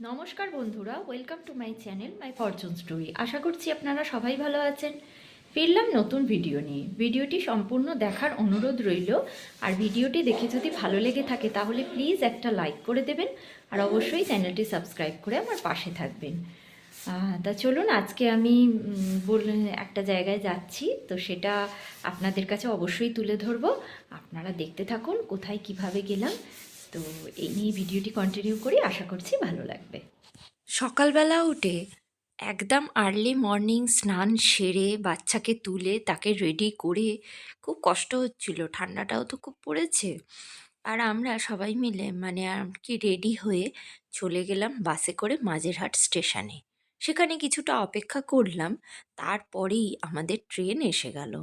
নমস্কার বন্ধুরা welcome to my channel my fortune story আশা করছি আপনারা সবাই ভালো আছেন। ফিরলাম নতুন ভিডিও নিয়ে। ভিডিওটি সম্পূর্ণ দেখার অনুরোধ রইল। আর ভিডিওটি দেখে যদি ভালো লেগে থাকে, তাহলে প্লিজ একটা লাইক করে দেবেন। আর অবশ্যই চ্যানেলটি সাবস্ক্রাইব করে আমার পাশে থাকবেন। তা চলুন, আজকে আমি বললেন একটা জায়গায় যাচ্ছি। তো সেটা আপনাদের কাছে অবশ্যই তুলে ধরবো। আপনারা দেখতে থাকুন কোথায় কীভাবে গেলাম। তো এই নিয়ে ভিডিওটি কন্টিনিউ করি। আশা করছি ভালো লাগবে। সকালবেলা উঠে একদম আর্লি মর্নিং স্নান সেরে বাচ্চাকে তুলে তাকে রেডি করে খুব কষ্ট হচ্ছিল, ঠান্ডাটাও তো খুব পড়েছে। আর আমরা সবাই মিলে মানে আর কি রেডি হয়ে চলে গেলাম বাসে করে মাঝেরহাট স্টেশনে। সেখানে কিছুটা অপেক্ষা করলাম, তারপরেই আমাদের ট্রেন এসে গেল।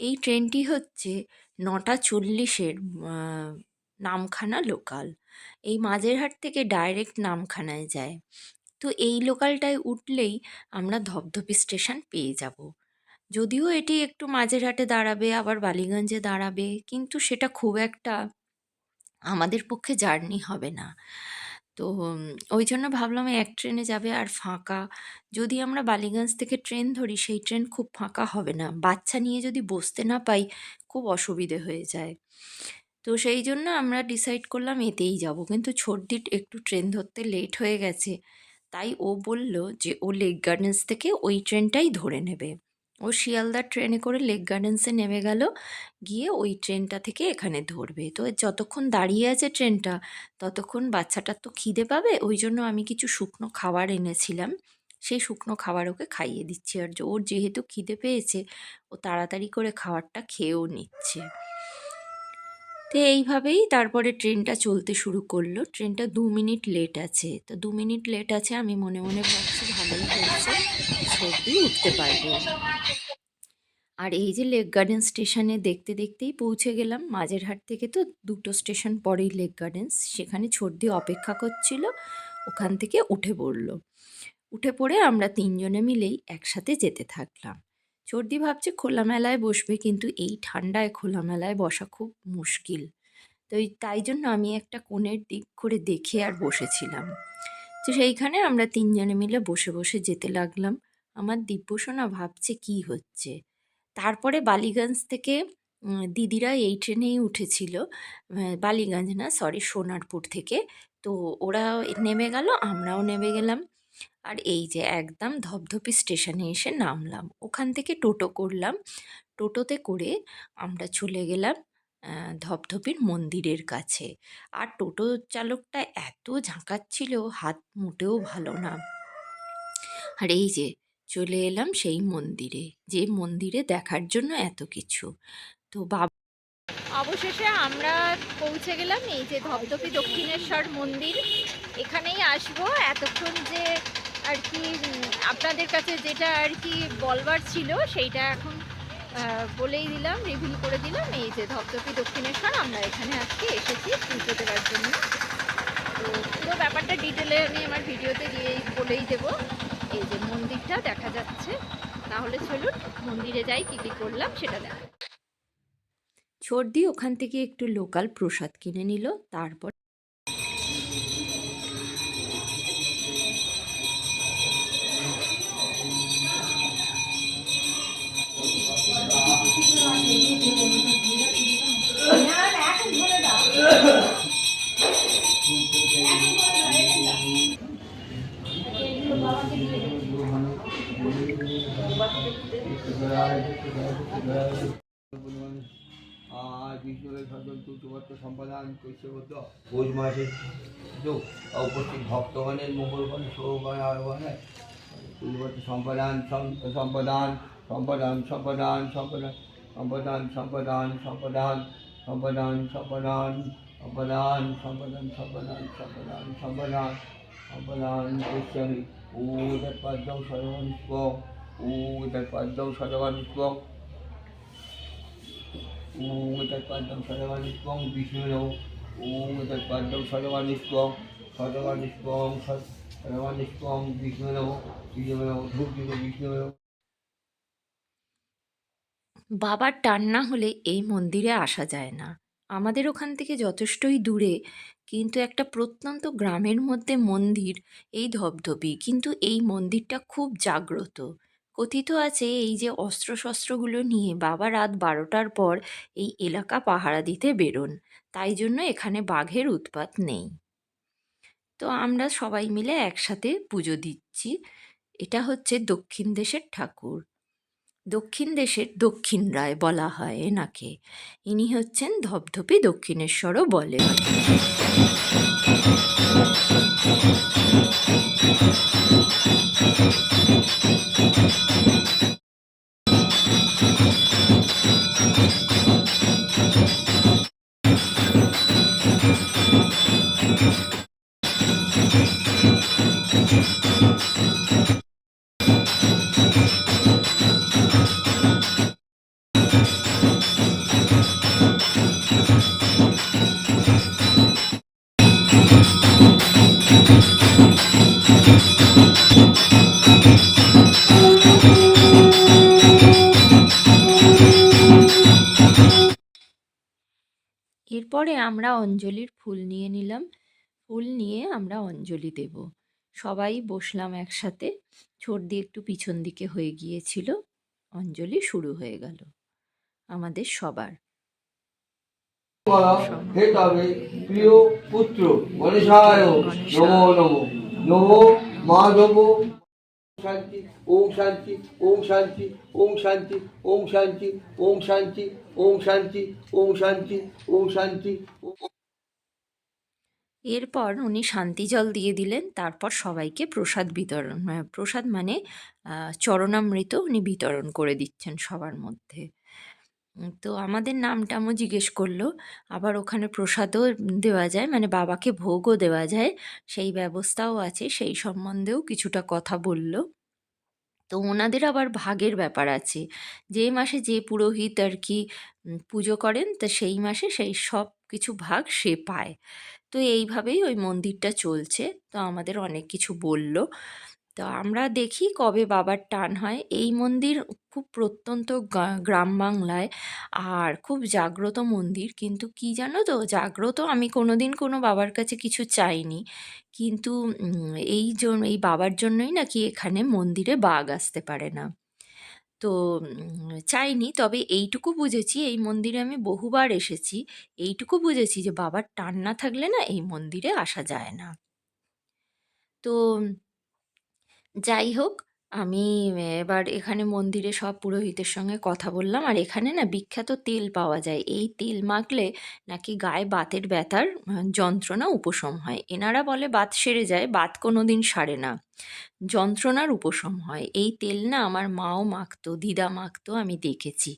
এই ট্রেনটি হচ্ছে নটা চল্লিশের নামখানা লোকাল। এই মাঝেরহাট থেকে ডাইরেক্ট নামখানায় যায়। তো এই লোকালটায় উঠলেই আমরা ধপধপি স্টেশন পেয়ে যাব। যদিও এটি একটু মাঝেরহাটে দাঁড়াবে, আবার বালিগঞ্জে দাঁড়াবে, কিন্তু সেটা খুব একটা আমাদের পক্ষে জার্নি হবে না। তো ওই জন্য ভাবলাম এক ট্রেনে যাবে আর ফাঁকা। যদি আমরা বালিগঞ্জ থেকে ট্রেন ধরি, সেই ট্রেন খুব ফাঁকা হবে না। বাচ্চা নিয়ে যদি বসতে না পাই, খুব অসুবিধে হয়ে যায়। তো সেই জন্য আমরা ডিসাইড করলাম এতেই যাব। কিন্তু ছোটদিট একটু ট্রেন ধরতে লেট হয়ে গেছে। তাই ও বলল যে, ও লেক গার্ডেন্স থেকে ওই ট্রেনটাই ধরে নেবে। ও শিয়ালদার ট্রেনে করে লেক গার্ডেন্সে নেমে গেল। গিয়ে ওই ট্রেনটা থেকে এখানে ধরবে। তো যতক্ষণ দাঁড়িয়ে আছে ট্রেনটা ততক্ষণ বাচ্চাটার তো খিদে পাবে। ওই জন্য আমি কিছু শুকনো খাবার এনেছিলাম। সেই শুকনো খাবার ওকে খাইয়ে দিচ্ছি। আর ওর যেহেতু খিদে পেয়েছে, ও তাড়াতাড়ি করে খাবারটা খেয়েও নিচ্ছে। তো এইভাবেই তারপরে ট্রেনটা চলতে শুরু করল। ট্রেনটা দু মিনিট লেট আছে। তো দু মিনিট লেট আছে, আমি মনে মনে ভাবছি ভালোই হয়েছে। সর্দি উঠতে পারব। আর এই যে লেক গার্ডেন স্টেশনে দেখতে দেখতেই পৌঁছে গেলাম। মাঝেরহাট থেকে তো দুটো স্টেশন পরেই লেক গার্ডেন্স সেখানে ছর্দি অপেক্ষা করছিল। ওখান থেকে উঠে পড়ল। উঠে পড়ে আমরা তিনজনে মিলেই একসাথে যেতে থাকলাম। চর্দি ভাবছে, খোলামেলায় বসবে, কিন্তু এই ঠান্ডায় খোলামেলায় বসা খুব মুশকিল। তো তাই জন্য আমি একটা কোণের দিক করে দেখে আর বসেছিলাম। তো সেইখানে আমরা তিনজনে মিলে বসে বসে যেতে লাগলাম। আমার দিব্যসোনা ভাবছে কি হচ্ছে। তারপরে বালিগঞ্জ থেকে দিদিরা এই ট্রেনেই উঠেছিল। বালিগঞ্জ না, সরি, সোনারপুর থেকে। তো ওরা নেমে গেল, আমরাও নেমে গেলাম। আর এই যে একদম ধপধপি স্টেশনে এসে নামলাম। ওখান থেকে টোটো করলাম। টোটোতে করে আমরা চলে গেলাম ধপধপির মন্দিরের কাছে। আর টোটো চালকটা এত ঝাঁকাচ্ছিল, হাত মোটেও ভালো না। আর এই যে চলে এলাম সেই মন্দিরে, যে মন্দিরে দেখার জন্য এত কিছু। তো বাবা অবশেষে আমরা পৌঁছে গেলাম এই যে ধপধপি দক্ষিণেশ্বর মন্দির। এখানেই আসব। এতক্ষণ যে আর কি, আপনাদের কাছে যেটা আর কি বলবার ছিল, সেইটা এখন বলেই দিলাম রিভিল করে দিলাম। এই যে ধপধপি দক্ষিণেশ্বর, আমরা এখানে আজকে এসেছি পুজো দেওয়ার জন্য। তো পুরো ব্যাপারটা ডিটেলে আমি আমার ভিডিওতে দিয়ে বলেই দেবো। এই যে মন্দিরটা দেখা যাচ্ছে। তাহলে চলুন, মন্দিরে যাই, কী কী করলাম সেটা দেখা। সর্দি ওখান থেকে একটু লোকাল প্রসাদ কিনে নিল, তারপর সম্পাদন কৈশবদ্ধ পৌষ মাসে যোগ উপস্থিত ভক্তগণের মঙ্গলগণ সৌগণ আরোহণে তুতুবর্ত সম্পাদন সম- সম্পাদন সম্পাদন সম্পাদন সম্পাদন সম্পাদন সম্পাদন সম্পাদন সম্পাদন সম্পাদন সম্পাদন সম্পাদন সম্পাদন সম্পাদন সম্পাদন সম্পাদন পশ্যামি ও তৎপদ্মৌ সর্বনিষ্পং তৎপাদ্যং সর্বানিষ্পং বিষ্ণুরৌ ওম তৎপাদ্যং সর্বানিষ্পং সর্বানিষ্পং সর্বানিষ্পং বিষ্ণুরৌ বিষ্ণুরৌ ধূপযুগ বিষ্ণুরৌ বাবার টান না হলে এই মন্দিরে আসা যায় না। আমাদের ওখান থেকে যথেষ্টই দূরে, কিন্তু একটা প্রত্যন্ত গ্রামের মধ্যে মন্দির, এই ধবধবি। কিন্তু এই মন্দিরটা খুব জাগ্রত। কথিত আছে এই যে অস্ত্রশস্ত্রগুলো নিয়ে বাবা রাত বারোটার পর এই এলাকা পাহারা দিতে বেরোন। তাই জন্য এখানে বাঘের উৎপাত নেই। তো আমরা সবাই মিলে একসাথে পুজো দিচ্ছি। এটা হচ্ছে দক্ষিণ দেশের ঠাকুর। দক্ষিণ দেশের দক্ষিণ রায় বলা হয় এনাকে। ইনি হচ্ছেন ধপধপি দক্ষিণেশ্বরও বলে। you এরপরে আমরা অঞ্জলির ফুল নিয়ে নিলাম। ফুল নিয়ে আমরা অঞ্জলি দেব। সবাই বসলাম একসাথে। সর্দি একটু পিছন দিকে হয়ে গিয়েছিল। অঞ্জলি শুরু হয়ে গেল। আমাদের সবার। প্রিয় পুত্র শান্তি, ওম শান্তি ওম শান্তি ওম শান্তি ওম শান্তি ওম শান্তি। ওম শান্তি ওম শান্তি ওম শান্তি। এরপর উনি শান্তি জল দিয়ে দিলেন তারপর সবাইকে প্রসাদ বিতরণ আহ, প্রসাদ মানে চরণামৃত উনি বিতরণ করে দিচ্ছেন সবার মধ্যে। তো আমাদের নামটামও জিজ্ঞেস করল আবার ওখানে প্রসাদও দেওয়া যায় মানে বাবাকে ভোগও দেওয়া যায় সেই ব্যবস্থাও আছে সেই সম্বন্ধেও কিছুটা কথা বলল। তো ওনাদের আবার ভাগের ব্যাপার আছে। যে মাসে যে পুরোহিত আর কি পুজো করেন, তা সেই মাসে সেই সব কিছু ভাগ সে পায়। তো এইভাবেই ওই মন্দিরটা চলছে। তো আমাদের অনেক কিছু বলল। তো আমরা দেখি কবে বাবার টান হয়। এই মন্দির খুব প্রত্যন্ত গ্রাম বাংলায় আর খুব জাগ্রত মন্দির। কিন্তু কি জানো তো, জাগ্রত আমি কোনো দিন কোনো বাবার কাছে কিছু চাইনি। কিন্তু এই জন্য এই বাবার জন্যই নাকি এখানে মন্দিরে বাঘ আসতে পারে না। তো চাইনি। তবে এইটুকু বুঝেছি, এই মন্দিরে আমি বহুবার এসেছি। এইটুকু বুঝেছি যে বাবার টান না থাকলে না এই মন্দিরে আসা যায় না। তো যাই হোক, আমি এবার এখানে মন্দিরে সব পুরোহিতের সঙ্গে কথা বললাম। আর এখানে না বিখ্যাত তেল পাওয়া যায়। এই তেল মাখলে নাকি গায়ে বাতের ব্যথার যন্ত্রণা উপশম হয়। এনারা বলে বাত সেরে যায়, বাত কোনো দিন সারে না। যন্ত্রণার উপশম হয়। এই তেল না আমার মাও মাখতো, দিদা মাখতো, আমি দেখেছি।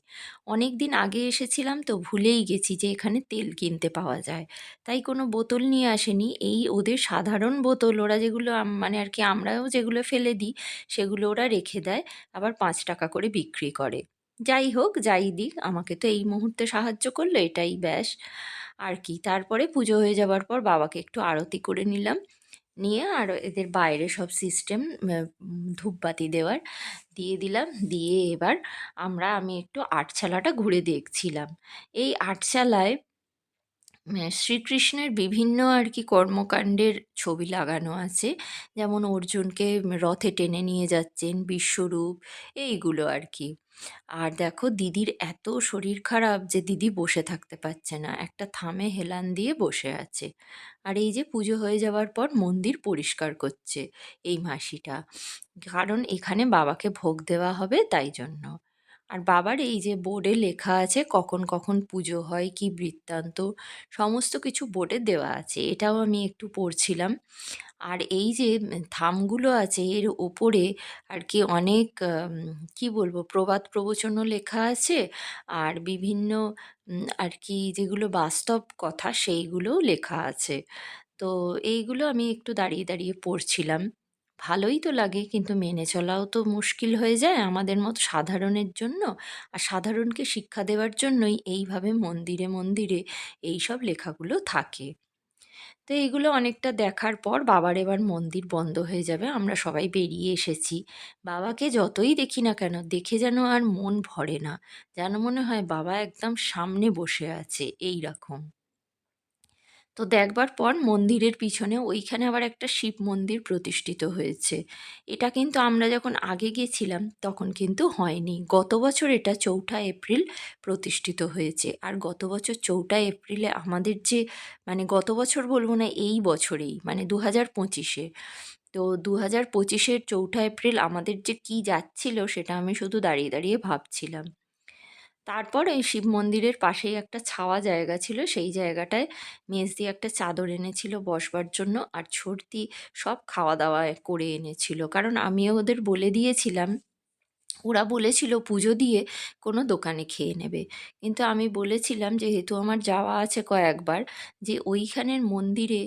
অনেক দিন আগে এসেছিলাম তো ভুলেই গেছি যে এখানে তেল কিনতে পাওয়া যায়। তাই কোনো বোতল নিয়ে আসেনি। এই ওদের সাধারণ বোতল, ওরা যেগুলো মানে আর কি আমরাও যেগুলো ফেলে দিই, সেগুলো ওরা রেখে দেয়, আবার পাঁচ টাকা করে বিক্রি করে। যাই হোক, যাই দিক, আমাকে তো এই মুহূর্তে সাহায্য করল, এটাই ব্যাস। আর কি, তারপরে পুজো হয়ে যাওয়ার পর বাবাকে একটু আরতি করে নিলাম। নিয়ে আর এদের বাইরে সব সিস্টেম ধূপবাতি দেওয়ার দিয়ে দিলাম। দিয়ে এবার আমরা, আমি একটু আটচালাটা ঘুরে দেখছিলাম। এই আটচালায় উম, শ্রীকৃষ্ণের বিভিন্ন আর কি কর্মকাণ্ডের ছবি লাগানো আছে। যেমন অর্জুনকে রথে টেনে নিয়ে যাচ্ছেন বিশ্বরূপ এইগুলো আর কি। আর দেখো দিদির এত শরীর খারাপ যে দিদি বসে থাকতে পারছে না। একটা থামে হেলান দিয়ে বসে আছে। আর এই যে পুজো হয়ে যাওয়ার পর মন্দির পরিষ্কার করছে এই মাসিটা। কারণ এখানে বাবাকে ভোগ দেওয়া হবে তাই জন্য। আর বাবার এই যে বোর্ডে লেখা আছে কখন কখন পুজো হয়, কি বৃত্তান্ত, সমস্ত কিছু বোর্ডে দেওয়া আছে, এটাও আমি একটু পড়ছিলাম। আর এই যে থামগুলো আছে এর ওপরে আর কি অনেক কি বলব, প্রবাদ প্রবচনও লেখা আছে আর বিভিন্ন আর কি যেগুলো বাস্তব কথা সেইগুলোও লেখা আছে। তো এইগুলো আমি একটু দাঁড়িয়ে দাঁড়িয়ে পড়ছিলাম। ভালোই তো লাগে, কিন্তু মেনে চলাও তো মুশকিল হয়ে যায় আমাদের মতো সাধারণের জন্য। আর সাধারণকে শিক্ষা দেওয়ার জন্যই এইভাবে মন্দিরে মন্দিরে এই সব লেখাগুলো থাকে। তো এইগুলো অনেকটা দেখার পর বাবার এবার মন্দির বন্ধ হয়ে যাবে, আমরা সবাই বেরিয়ে এসেছি। বাবাকে যতই দেখি না কেন, দেখে যেন আর মন ভরে না। যেন মনে হয় বাবা একদম সামনে বসে আছে এই রকম তো দেখবার পর মন্দিরের পিছনে ওইখানে আবার একটা শিব মন্দির প্রতিষ্ঠিত হয়েছে। এটা কিন্তু আমরা যখন আগে গেছিলাম, তখন কিন্তু হয়নি। গত বছর এটা চৌঠা এপ্রিল প্রতিষ্ঠিত হয়েছে। আর গত বছর চৌঠা এপ্রিলে আমাদের যে মানে গত বছর বলব না, এই বছরেই মানে দু হাজার পঁচিশে। তো দু হাজার পঁচিশের চৌঠা এপ্রিল আমাদের যে কি যাচ্ছিল সেটা আমি শুধু দাঁড়িয়ে দাঁড়িয়ে ভাবছিলাম। তারপর এই শিব মন্দিরের পাশেই একটা ছাওয়া জায়গা ছিল। সেই জায়গাটায় মেজদি একটা চাদর এনেছিল বসবার জন্য আর ছর্দি সব খাওয়া দাওয়া করে এনেছিল। কারণ আমিও ওদের বলে দিয়েছিলাম, ওরা বলেছিল পুজো দিয়ে কোনো দোকানে খেয়ে নেবে। কিন্তু আমি বলেছিলাম, যেহেতু আমার যাওয়া আছে কয়েকবার, যে ওইখানের মন্দিরে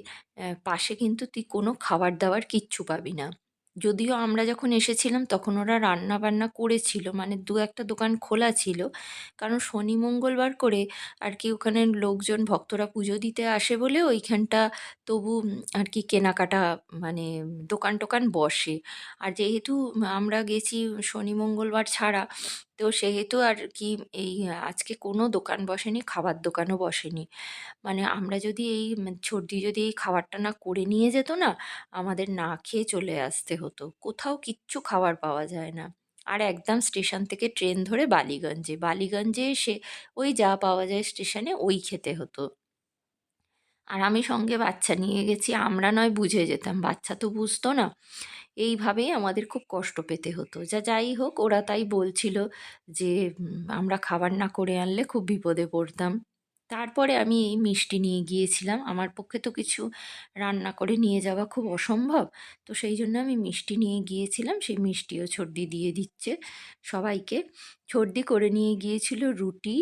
পাশে কিন্তু তুই কোনো খাবার দাবার কিচ্ছু পাবি না। যদিও আমরা যখন এসেছিলাম তখন ওরা রান্না বান্না করেছিল মানে দু একটা দোকান খোলা ছিল। কারণ শনি মঙ্গলবার করে আর কি ওখানে লোকজন, ভক্তরা পুজো দিতে আসে বলে ওইখানটা তবু আর কি কেনাকাটা মানে দোকান টোকান বসে। আর যেহেতু আমরা গেছি শনি মঙ্গলবার ছাড়া তো সেহেতু আর কি এই আজকে কোনো দোকান বসেনি, খাবার দোকানও বসেনি। মানে আমরা যদি এই সর্দি যদি এই খাবারটা না করে নিয়ে যেত না, আমাদের না খেয়ে চলে আসতে হতো। কোথাও কিচ্ছু খাবার পাওয়া যায় না। আর একদম স্টেশন থেকে ট্রেন ধরে বালিগঞ্জে বালিগঞ্জে এসে ওই যা পাওয়া যায় স্টেশনে ওই খেতে হতো। আর আমি সঙ্গে বাচ্চা নিয়ে গেছি, আমরা নয় বুঝে যেতাম, বাচ্চা তো বুঝতো না। এইভাবেই আমাদের খুব কষ্ট পেতে হতো। যা যাই হোক, ওরা তাই বলছিল যে আমরা খাবার না করে আনলে খুব বিপদে পড়তাম। তারপরে আমি এই মিষ্টি নিয়ে গিয়েছিলাম। আমার পক্ষে তো কিছু রান্না করে নিয়ে যাওয়া খুব অসম্ভব। তো সেই জন্য আমি মিষ্টি নিয়ে গিয়েছিলাম। সেই মিষ্টিও ছর্দি দিয়ে দিচ্ছে সবাইকে। ছর্দি করে নিয়ে গিয়েছিল রুটি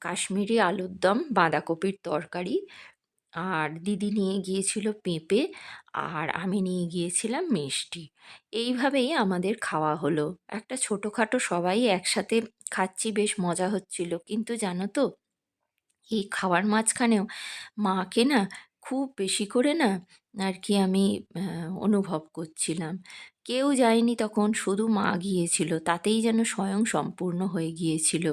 কাশ্মীরি আলুর দম, বাঁধাকপির তরকারি আর দিদি নিয়ে গিয়েছিল পেঁপে আর আমি নিয়ে গিয়েছিলাম মিষ্টি। এইভাবেই আমাদের খাওয়া হলো। একটা ছোটোখাটো সবাই একসাথে খাচ্ছি, বেশ মজা হচ্ছিল। কিন্তু জানো তো, এই খাওয়ার মাঝখানেও মাকে না খুব বেশি করে না আর কি আমি অনুভব করছিলাম। কেউ যায়নি তখন, শুধু মা গিয়েছিল। তাতেই যেন স্বয়ং সম্পূর্ণ হয়ে গিয়েছিল।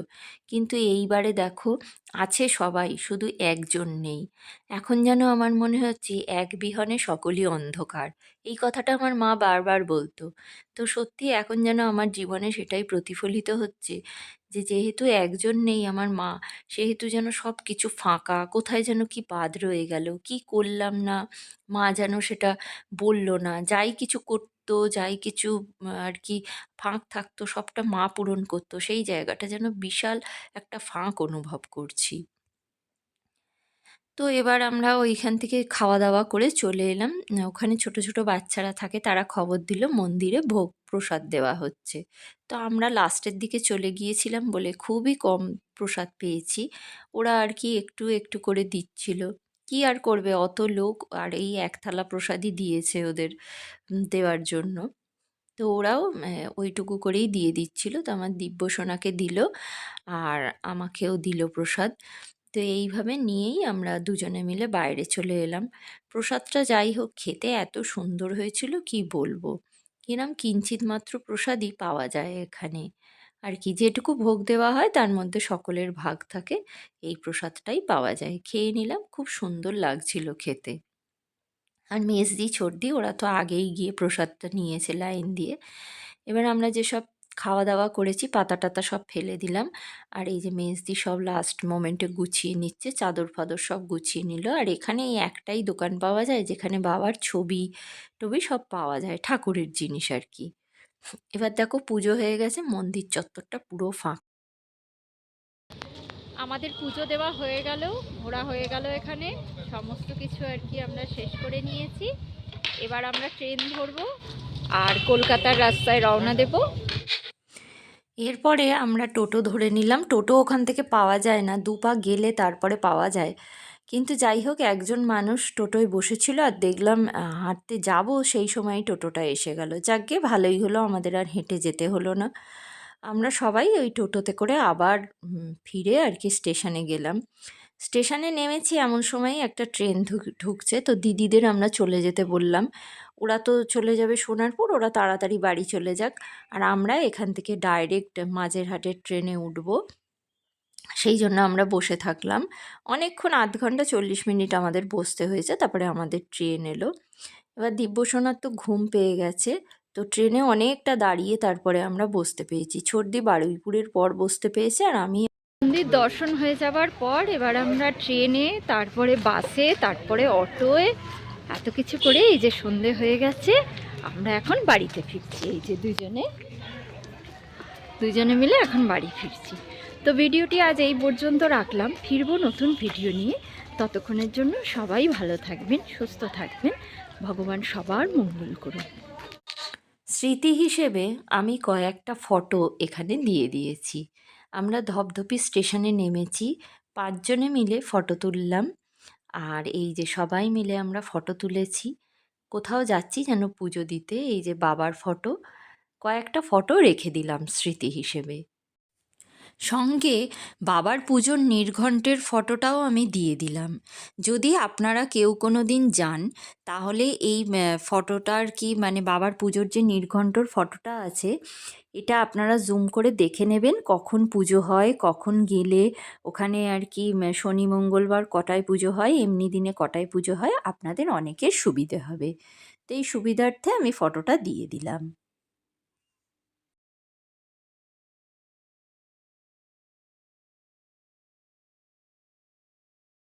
কিন্তু এইবারে দেখো, আছে সবাই, শুধু একজন নেই। এখন যেন আমার মনে হচ্ছে, এক বিহনে সকলই অন্ধকার। এই কথাটা আমার মা বারবার বলতো। তো সত্যি এখন যেন আমার জীবনে সেটাই প্রতিফলিত হচ্ছে যে, যেহেতু একজন নেই আমার মা, সেহেতু যেন সব কিছু ফাঁকা, কোথায় যেন কি বাদ রয়ে গেল, কি করলাম না, মা যেন সেটা বলল না। যাই কিছু করতো যাই কিছু আর কি ফাঁক থাকতো, সবটা মা পূরণ করতো। সেই জায়গাটা যেন বিশাল একটা ফাঁক অনুভব করছি। তো এবার আমরা ওইখান থেকে খাওয়া দাওয়া করে চলে এলাম। ওখানে ছোট ছোট বাচ্চারা থাকে, তারা খবর দিল, মন্দিরে ভোগ প্রসাদ দেওয়া হচ্ছে। তো আমরা লাস্টের দিকে চলে গিয়েছিলাম বলে খুবই কম প্রসাদ পেয়েছি। ওরা আর কি একটু একটু করে দিচ্ছিল। কি আর করবে? অত লোক আর এই এক থালা প্রসাদই দিয়েছে ওদের দেওয়ার জন্য। তো ওরাও ওইটুকু করেই দিয়ে দিচ্ছিল। তো আমার দিব্য সোনাকে দিল আর আমাকেও দিল প্রসাদ। তো এইভাবে নিয়েই আমরা দুজনে মিলে বাইরে চলে এলাম। প্রসাদটা যাই হোক, খেতে এত সুন্দর হয়েছিল, কি বলব? কিরম কিঞ্চিত মাত্র প্রসাদই পাওয়া যায় এখানে। আর কি যেটুকু ভোগ দেওয়া হয় তার মধ্যে সকলের ভাগ থাকে। এই প্রসাদটাই পাওয়া যায়। খেয়ে নিলাম, খুব সুন্দর লাগছিল খেতে। আর মেজদি ছোটদি ওরা তো আগেই গিয়ে প্রসাদটা নিয়েছে লাইন দিয়ে। এবার আমরা যেসব খাওয়া দাওয়া করেছি পাতা টাতা সব ফেলে দিলাম। আর এই যে মেজদি সব লাস্ট মোমেন্টে গুছিয়ে নিচ্ছে চাদর ফাদর সব গুছিয়ে নিল। আর এখানে এই একটাই দোকান পাওয়া যায়, যেখানে বাবার ছবি টবি সব পাওয়া যায়, ঠাকুরের জিনিস আর কি। এবার দেখো পুজো হয়ে গেছে মন্দির চত্বরটা পুরো ফাঁক। আমাদের পুজো দেওয়া হয়ে গেল ঘোরা হয়ে গেল এখানে। সমস্ত কিছু আর কি আমরা শেষ করে নিয়েছি। এবার আমরা ট্রেন ধরবো আর কলকাতার রাস্তায় রওনা দেব। এরপরে আমরা টোটো ধরে নিলাম। টোটো ওখান থেকে পাওয়া যায় না দু পা গেলে তারপরে পাওয়া যায়। কিন্তু যাই হোক, একজন মানুষ টোটোয় বসেছিল আর দেখলাম হাঁটতে যাব, সেই সময় টোটোটা এসে গেল। যাকগে, ভালোই হলো, আমাদের আর হেঁটে যেতে হলো না। আমরা সবাই ওই টোটোতে করে আবার ফিরে আর কি স্টেশনে গেলাম। স্টেশনে নেমেছি, এমন সময় একটা ট্রেন ঢুকছে, তো দিদিদের আমরা চলে যেতে বললাম। ওরা তো চলে যাবে সোনারপুর, ওরা তাড়াতাড়ি বাড়ি চলে যাক। আর আমরা এখান থেকে ডাইরেক্ট মাঝেরহাটের ট্রেনে উঠব। সেই জন্য আমরা বসে থাকলাম। অনেকক্ষণ আধ ঘণ্টা চল্লিশ মিনিট আমাদের বসতে হয়েছে, তারপরে আমাদের ট্রেন এলো। এবার দিব্যসোনার তো ঘুম পেয়ে গেছে, তো ট্রেনে অনেকটা দাঁড়িয়ে তারপরে আমরা বসতে পেয়েছি। ছর্দি বারুইপুরের পর বসতে পেয়েছে আর আমি মন্দির দর্শন হয়ে যাবার পর এবার আমরা ট্রেনে, তারপরে বাসে, তারপরে অটোয় এত কিছু করে এই যে সন্ধে হয়ে গেছে, আমরা এখন বাড়িতে ফিরছি। এই যে দুজনে দুজনে মিলে এখন বাড়ি ফিরছি। তো ভিডিওটি আজ এই পর্যন্ত রাখলাম। ফিরবো নতুন ভিডিও নিয়ে। ততক্ষণের জন্য সবাই ভালো থাকবেন, সুস্থ থাকবেন। ভগবান সবার মঙ্গল করুন। স্মৃতি হিসেবে আমি কয়েকটা ফটো এখানে দিয়ে দিয়েছি। আমরা ধপধপি স্টেশনে নেমেছি, পাঁচজনে মিলে ফটো তুললাম। আর এই যে সবাই মিলে আমরা ফটো তুলেছি, কোথাও যাচ্ছি যেন পুজো দিতে, এই যে বাবার ফটো, কয়েকটা ফটো রেখে দিলাম স্মৃতি হিসেবে। সঙ্গে বাবার পুজোর নির্ঘণ্টের ফটোটাও আমি দিয়ে দিলাম। যদি আপনারা কেউ কোনো দিন যান তাহলে এই আহ, ফটোটা আর কি মানে বাবার পুজোর যে নির্ঘণ্টর ফটোটা আছে এটা আপনারা জুম করে দেখে নেবেন কখন পুজো হয় কখন গেলে ওখানে আর কি শনি মঙ্গলবার কটায় পুজো হয় এমনি দিনে কটায় পুজো হয় আপনাদের অনেকের সুবিধে হবে। তো এই সুবিধার্থে আমি ফটোটা দিয়ে দিলাম।